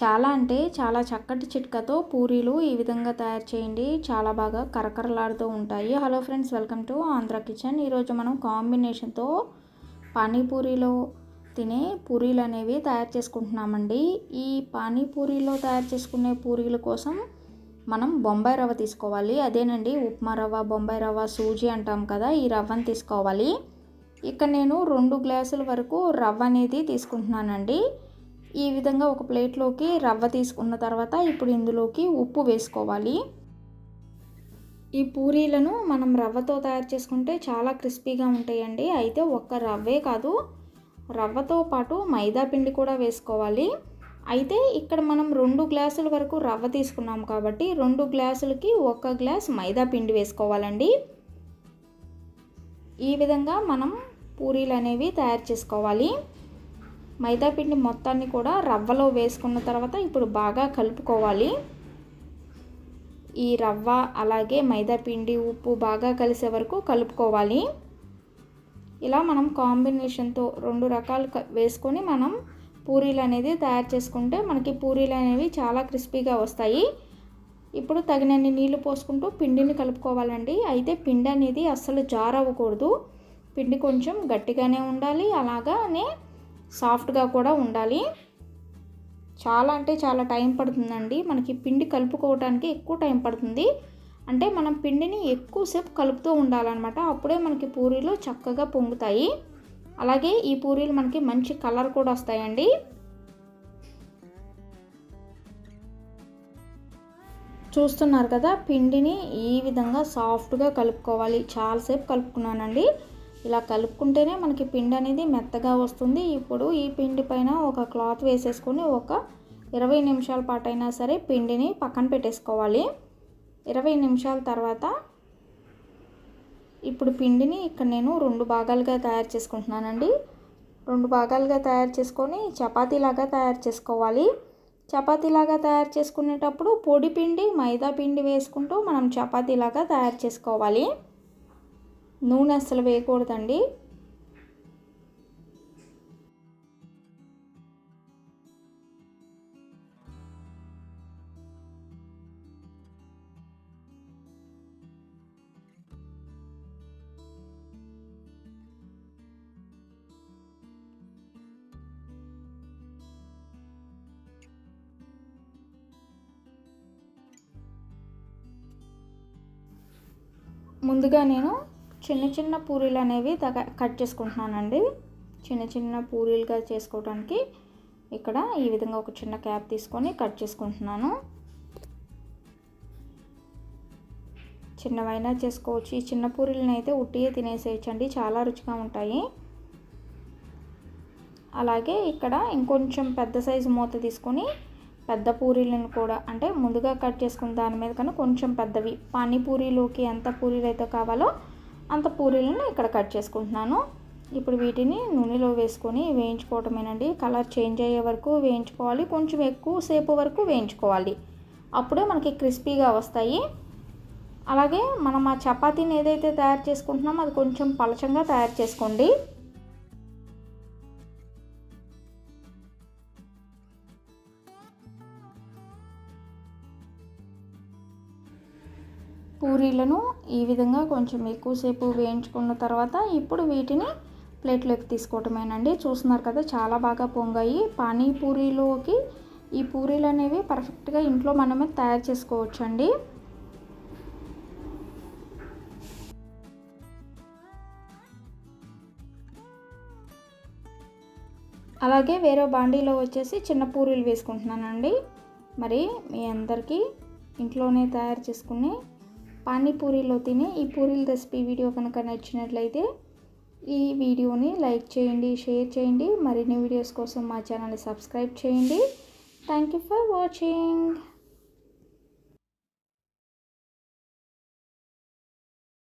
చాలా అంటే చాలా చక్కటి చిట్కతో పూరీలు ఈ విధంగా తయారు చేయండి. చాలా బాగా కరకరలాడుతూ ఉంటాయి. Hello friends welcome to Andhra kitchen ఈరోజు మనం కాంబినేషన్తో పానీపూరిలో తినే పూరీలు అనేవి తయారు చేసుకుంటున్నామండి. ఈ పానీపూరిలో తయారు చేసుకునే పూరీల కోసం మనం బొంబాయి రవ్వ తీసుకోవాలి. అదేనండి ఉప్మా రవ్వ బొంబాయి రవ్వ సూజీ అంటాం కదా ఈ రవ్వను తీసుకోవాలి. ఇక్కడ నేను రెండు గ్లాసుల వరకు రవ్వ అనేది తీసుకుంటున్నానండి. ఈ విధంగా ఒక ప్లేట్లోకి రవ్వ తీసుకున్న తర్వాత ఇప్పుడు ఇందులోకి ఉప్పు వేసుకోవాలి. ఈ పూరీలను మనం రవ్వతో తయారు చేసుకుంటే చాలా క్రిస్పీగా ఉంటాయండి. అయితే ఒక్క రవ్వే కాదు రవ్వతో పాటు మైదా పిండి కూడా వేసుకోవాలి. అయితే ఇక్కడ మనం రెండు గ్లాసుల వరకు రవ్వ తీసుకున్నాం కాబట్టి రెండు గ్లాసులకి ఒక గ్లాస్ మైదా పిండి వేసుకోవాలండి. ఈ విధంగా మనం పూరీలు అనేవి తయారు చేసుకోవాలి. మైదా పిండి మొత్తాన్ని కూడా రవ్వలో వేసుకున్న తర్వాత ఇప్పుడు బాగా కలుపుకోవాలి. ఈ రవ్వ అలాగే మైదా పిండి ఉప్పు బాగా కలిసే వరకు కలుపుకోవాలి. ఇలా మనం కాంబినేషన్తో రెండు రకాలు వేసుకొని మనం పూరీలు అనేది తయారు చేసుకుంటే మనకి పూరీలు అనేవి చాలా క్రిస్పీగా వస్తాయి. ఇప్పుడు తగినన్ని నీళ్ళు పోసుకుంటూ పిండిని కలుపుకోవాలండి. అయితే పిండి అనేది అస్సలు జారవ్వకూడదు. పిండి కొంచెం గట్టిగానే ఉండాలి. అలాగానే సాఫ్ట్గా కూడా ఉండాలి. చాలా అంటే చాలా టైం పడుతుందండి. మనకి పిండి కలుపుకోవడానికి ఎక్కువ టైం పడుతుంది. అంటే మనం పిండిని ఎక్కువసేపు కలుపుతూ ఉండాలన్నమాట. అప్పుడే మనకి పూరీలు చక్కగా పొంగుతాయి. అలాగే ఈ పూరీలు మనకి మంచి కలర్ కూడా వస్తాయండి. చూస్తున్నారు కదా పిండిని ఈ విధంగా సాఫ్ట్గా కలుపుకోవాలి. చాలాసేపు కలుపుకున్నానండి. ఇలా కలుపుకుంటేనే మనకి పిండి అనేది మెత్తగా వస్తుంది. ఇప్పుడు ఈ పిండి పైన ఒక క్లాత్ వేసేసుకొని ఒక ఇరవై నిమిషాల పాటు అయినా సరే పిండిని పక్కన పెట్టేసుకోవాలి. ఇరవై నిమిషాల తర్వాత ఇప్పుడు పిండిని ఇక్కడ నేను రెండు భాగాలుగా తయారు చేసుకుంటున్నానండి. రెండు భాగాలుగా తయారు చేసుకొని చపాతీలాగా తయారు చేసుకోవాలి. చపాతీలాగా తయారు చేసుకునేటప్పుడు పొడి పిండి మైదా పిండి వేసుకుంటూ మనం చపాతీలాగా తయారు చేసుకోవాలి. నూనె అస్సలు వేయకూడదండి. ముందుగా నేను చిన్న చిన్న పూరీలు అనేవి తగ కట్ చేసుకుంటున్నానండి. చిన్న చిన్న పూరీలుగా చేసుకోవడానికి ఇక్కడ ఈ విధంగా ఒక చిన్న క్యాప్ తీసుకొని కట్ చేసుకుంటున్నాను. చిన్నవైనా చేసుకోవచ్చు. ఈ చిన్న పూరీలను అయితే ఉట్టియే తినేసేయచ్చండి. చాలా రుచిగా ఉంటాయి. అలాగే ఇక్కడ ఇంకొంచెం పెద్ద సైజు మూత తీసుకొని పెద్ద పూరీలను కూడా అంటే ముందుగా కట్ చేసుకున్న దాని మీద కన్నా కొంచెం పెద్దవి. పానీపూరీలోకి ఎంత పూరీలు అయితే కావాలో అంత పూరీలను ఇక్కడ కట్ చేసుకుంటున్నాను. ఇప్పుడు వీటిని నూనెలో వేసుకొని వేయించుకోవటమేనండి. కలర్ చేంజ్ అయ్యే వరకు వేయించుకోవాలి. కొంచెం ఎక్కువ సేపు వరకు వేయించుకోవాలి. అప్పుడే మనకి క్రిస్పీగా వస్తాయి. అలాగే మనం ఆ చపాతీని ఏదైతే తయారు చేసుకుంటున్నామో అది కొంచెం పలచంగా తయారు చేసుకోండి. పూరీలను ఈ విధంగా కొంచెం ఎక్కువసేపు వేయించుకున్న తర్వాత ఇప్పుడు వీటిని ప్లేట్లోకి తీసుకోవటమేనండి. చూస్తున్నారు కదా చాలా బాగా పొంగాయి. పానీపూరీలోకి ఈ పూరీలు అనేవి పర్ఫెక్ట్గా ఇంట్లో మనమే తయారు చేసుకోవచ్చండి. అలాగే వేరే బాండీలో వచ్చేసి చిన్న పూరీలు వేసుకుంటున్నానండి. మరి మీ అందరికీ ఇంట్లోనే తయారు చేసుకునే పానీపూరిలో తినే ఈ పూరీల రెసిపీ వీడియో కనుక నచ్చినట్లయితే ఈ వీడియోని లైక్ చేయండి షేర్ చేయండి. మరిన్ని వీడియోస్ కోసం మా ఛానల్ని సబ్స్క్రైబ్ చేయండి. Thank you for watching.